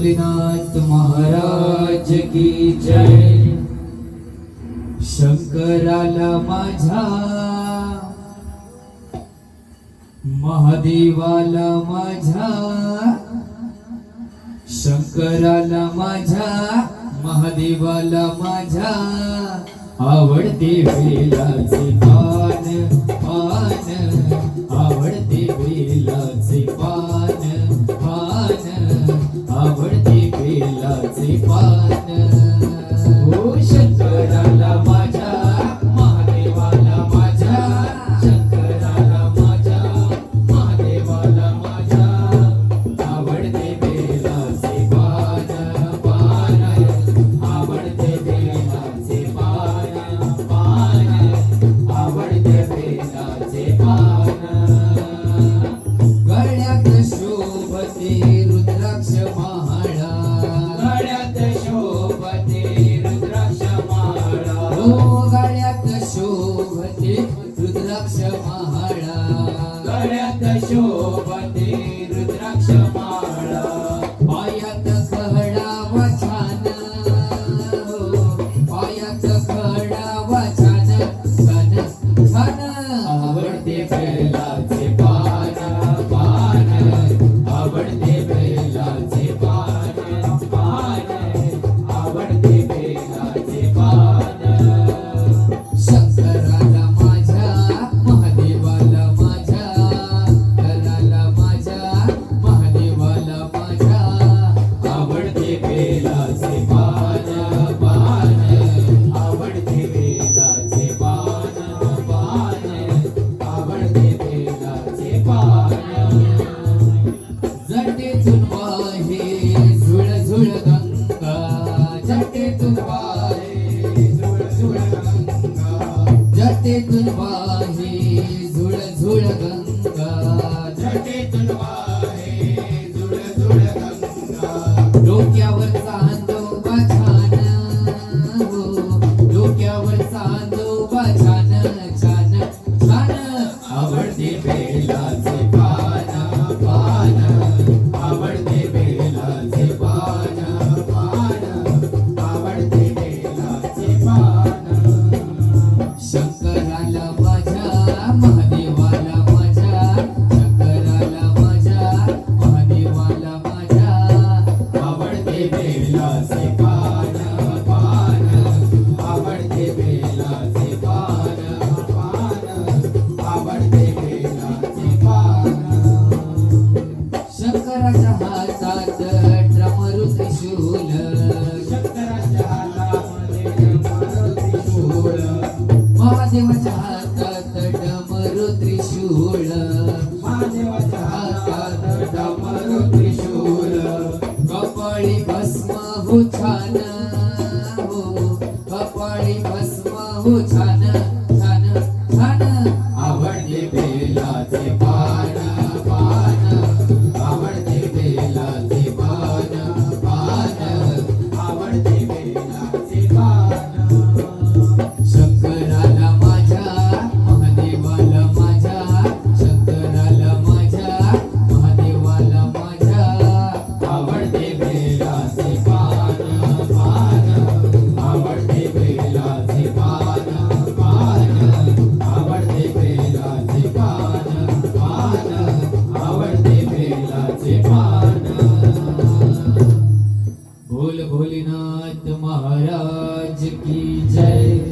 भोलेनाथ महाराज की जय। शंकराला माझा महादेवाला माझा शंकराला माझा महादेवाला माझा आवडते वेलाचे पान पान 저 जगते तुझ जगते तुझ आकात डमरू त्रिशूळ. आकात डमरू त्रिशूळ. कपाळी भस्म हो छान. हो कपाळी 你在。